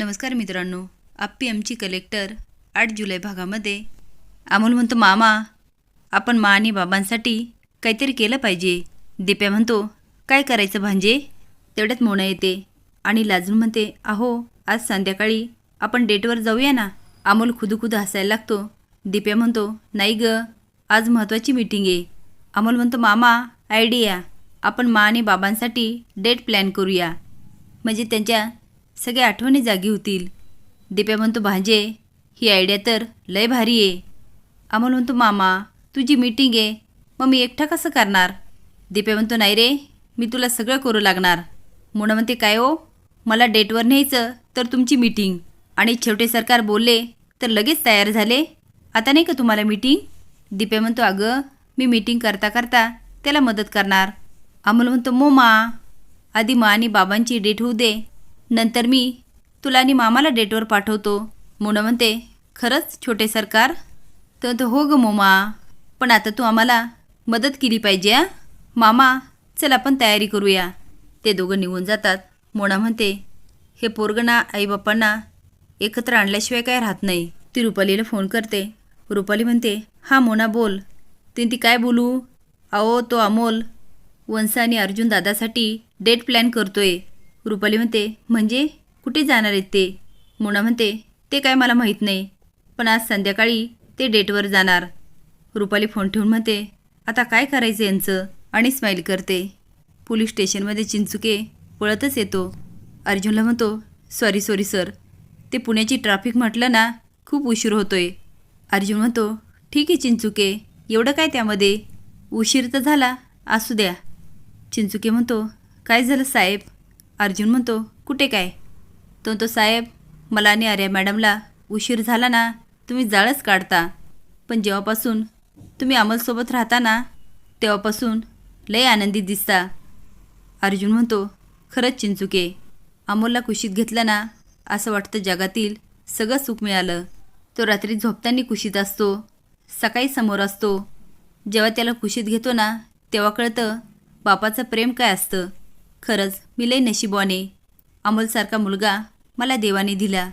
नमस्कार मित्रांनो. आप्पी आमची कलेक्टर आठ जुलै भागामध्ये. अमोल म्हणतो मामा आपण मा आणि बाबांसाठी काहीतरी केलं पाहिजे. दिप्या म्हणतो काय करायचं भांजे? तेवढ्यात मोना येते आणि लाजून म्हणते अहो आज संध्याकाळी आपण डेटवर जाऊया ना. अमोल खुदुखुद हसायला लागतो. दिप्या म्हणतो नाही ग आज महत्त्वाची मीटिंग आहे. अमोल म्हणतो मामा आयडिया आपण मा आणि बाबांसाठी डेट प्लॅन करूया. म्हणजे त्यांच्या सगळ्या आठवणी जागी होतील. दिप्या म्हणतो भांजे ही आयडिया तर लय भारी आहे. अमोल म्हणतो मामा तुझी मीटिंग आहे. मग मी एकटा कसं करणार? दिप्या म्हणतो नाही रे मी तुला सगळं करू लागणार. मोना म्हणते काय हो? मला डेटवर न्यायचं तर तुमची मीटिंग आणि छोटे सरकार बोलले तर लगेच तयार झाले? आता नाही का तुम्हाला मीटिंग दिप्या म्हणतो अगं मी मीटिंग करता करता त्याला मदत करणार. अमोल म्हणतो मो मा आधी मा आणि बाबांची डेट होऊ दे. नंतर मी तुला आणि मामाला डेटवर पाठवतो. मोना म्हणते खरंच छोटे सरकार? तर तो हो ग मोमा पण आता तू आम्हाला मदत केली पाहिजे आ मामा चल आपण तयारी करूया. ते दोघं निघून जातात. मोना म्हणते हे पोरगणा आईबापांना एकत्र आणल्याशिवाय काय राहत नाही. ती रुपालीला फोन करते. रुपाली म्हणते हां मोना बोल. ती ती काय बोलू? अहो तो अमोल वंसा आणि अर्जुन दादासाठी डेट प्लॅन करतोय. रुपाली म्हणते म्हणजे? कुठे जाणार आहेत ते? मोना म्हणते ते काय मला माहीत नाही. पण आज संध्याकाळी ते डेटवर जाणार. रुपाली फोन ठेवून म्हणते आता काय करायचं यांचं? आणि स्माईल करते. पोलीस स्टेशनमध्ये चिंचुके पळतच येतो. अर्जुनला म्हणतो सॉरी सॉरी सर. ते पुण्याची ट्रॅफिक म्हटलं ना खूप उशीर होतोय. अर्जुन म्हणतो ठीक आहे चिंचुके एवढं काय त्यामध्ये? उशीर तर झाला असू द्या. चिंचुके म्हणतो काय झालं साहेब? अर्जुन म्हणतो कुठे काय? तो तो साहेब मला आणि आर्या मॅडमला उशीर झाला ना तुम्ही जाळच काढता. पण जेव्हापासून तुम्ही अमलसोबत राहता ना तेव्हापासून लय आनंदी दिसता. अर्जुन म्हणतो खरंच चिंचुके अमोलला कुशीत घेतलं ना असं वाटतं जगातील सगळं सुख मिळालं. तो रात्री झोपताना कुशीत असतो सकाळी समोर असतो. जेव्हा त्याला कुशीत घेतो ना तेव्हा कळतं बापाचं प्रेम काय असतं. खरंच मी लय नशिबवाने अमोलसारखा मुलगा मला देवाने दिला.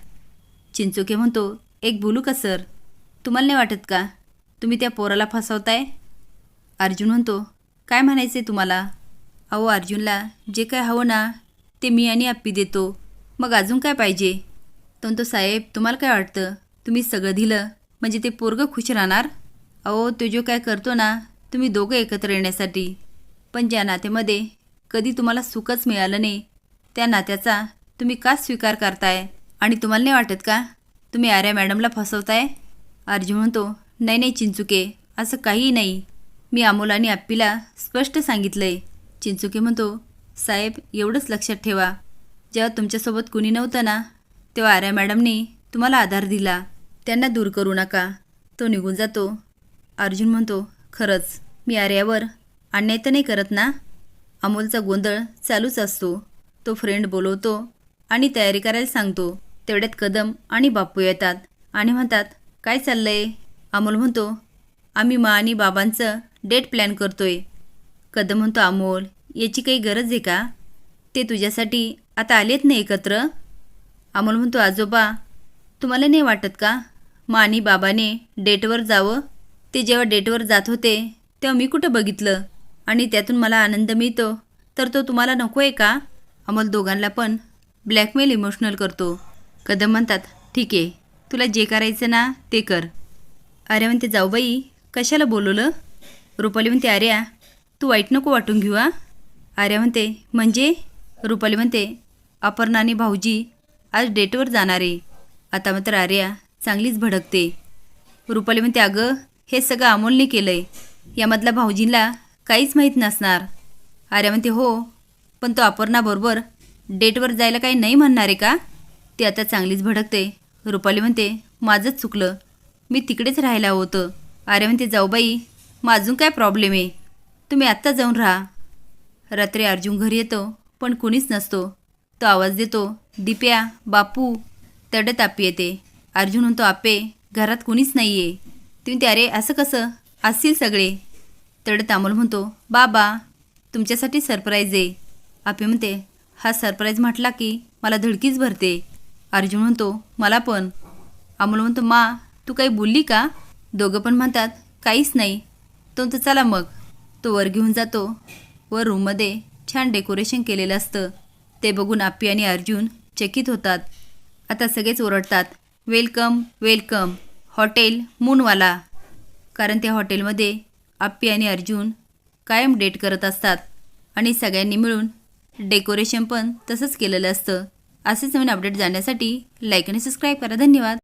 चिंचोके म्हणतो एक बोलू का सर? तुम्हाला नाही वाटत का? तुम्ही त्या पोराला फसवताय? अर्जुन म्हणतो काय म्हणायचे तुम्हाला? अहो अर्जुनला जे काय हवं ना ते मी आणि आप्पी देतो. मग अजून काय पाहिजे? तो तो साहेब तुम्हाला काय वाटतं? तुम्ही सगळं दिलं म्हणजे ते पोरगं खुश राहणार? अहो तो जो काय करतो ना तुम्ही दोघं एकत्र येण्यासाठी. पण ज्या नात्यामध्ये कधी तुम्हाला सुखच मिळालं नाही त्या नात्याचा तुम्ही का स्वीकार करताय? आणि तुम्हाला नाही वाटत का? तुम्ही आर्या मॅडमला फसवताय? अर्जुन म्हणतो नाही नाही चिंचुके असं काहीही नाही. मी अमोल आणि आप्पीला स्पष्ट सांगितलंय. चिंचुके म्हणतो साहेब एवढंच लक्षात ठेवा. जेव्हा तुमच्यासोबत कुणी नव्हतं ना तेव्हा आर्या मॅडमनी तुम्हाला आधार दिला. त्यांना दूर करू नका. तो निघून जातो. अर्जुन म्हणतो खरंच मी आर्यावर अन्याय तर नाही करत ना? अमोलचा गोंधळ चालूच असतो. तो फ्रेंड बोलवतो आणि तयारी करायला सांगतो. तेवढ्यात कदम आणि बापू येतात आणि म्हणतात काय चाललंय? अमोल म्हणतो आम्ही मा आणि बाबांचं डेट प्लॅन करतोय. कदम म्हणतो अमोल याची काही गरज आहे का? ते तुझ्यासाठी आता आलेत नाही एकत्र? अमोल म्हणतो आजोबा तुम्हाला नाही वाटत का? मा आणि बाबाने डेटवर जावं? ते जेव्हा डेटवर जात होते तेव्हा मी कुठं बघितलं? आणि त्यातून मला आनंद मिळतो. तर तो तुम्हाला नको आहे का? अमोल दोघांना पण ब्लॅकमेल इमोशनल करतो. कदम म्हणतात ठीक आहे तुला जे करायचं ना ते कर. अरे म्हणते जाऊ बाई कशाला बोलवलं? रुपाली म्हणते आर्या तू वाईट नको वाटून घेऊ आ आर्या म्हणते म्हणजे? रुपाली म्हणते अपर्णा आणि भाऊजी आज डेटवर जाणार आहे. आता मात्र आर्या चांगलीच भडकते. रुपाली म्हणते अगं हे सगळं अमोलने केलं आहे यामधला भाऊजींना काहीच माहीत नसणार. आर्या म्हणते हो पण तो अपर्णाबरोबर डेटवर जायला काही नाही म्हणणार आहे का? ती आता चांगलीच भडकते. रुपाली म्हणते माझंच चुकलं. मी तिकडेच राहायला होतं. आर्या म्हणते जाऊ बाई मग अजून काय प्रॉब्लेम आहे? तुम्ही आत्ता जाऊन राहा. रात्री अर्जुन घरी येतो पण कुणीच नसतो. तो आवाज देतो दिप्या बापू. तडत आपी येते. अर्जुन म्हणतो आपे घरात कुणीच नाही आहे तुम्ही ते अरे असं कसं? असतील सगळे. तेवढ्यात अमोल म्हणतो बाबा तुमच्यासाठी सरप्राईज आहे. आपी म्हणते हा सरप्राईज म्हटला की मला धडकीच भरते. अर्जुन म्हणतो मला पण. अमोल म्हणतो मा तू काही बोलली का? दोघं पण म्हणतात काहीच नाही. तो तर चला मग. तो वर घेऊन जातो. व रूममध्ये छान डेकोरेशन केलेलं असतं. ते बघून आप्पी आणि अर्जुन चकित होतात. आता सगळेच ओरडतात वेलकम वेलकम हॉटेल मूनवाला. कारण त्या हॉटेलमध्ये आप्पी आणि अर्जुन कायम डेट करत असतात आणि सगळ्यांनी मिळून डेकोरेशन पण तसंच केलेलं असतं. असेच नवीन अपडेट जाण्यासाठी लाईक आणि सबस्क्राईब करा. धन्यवाद.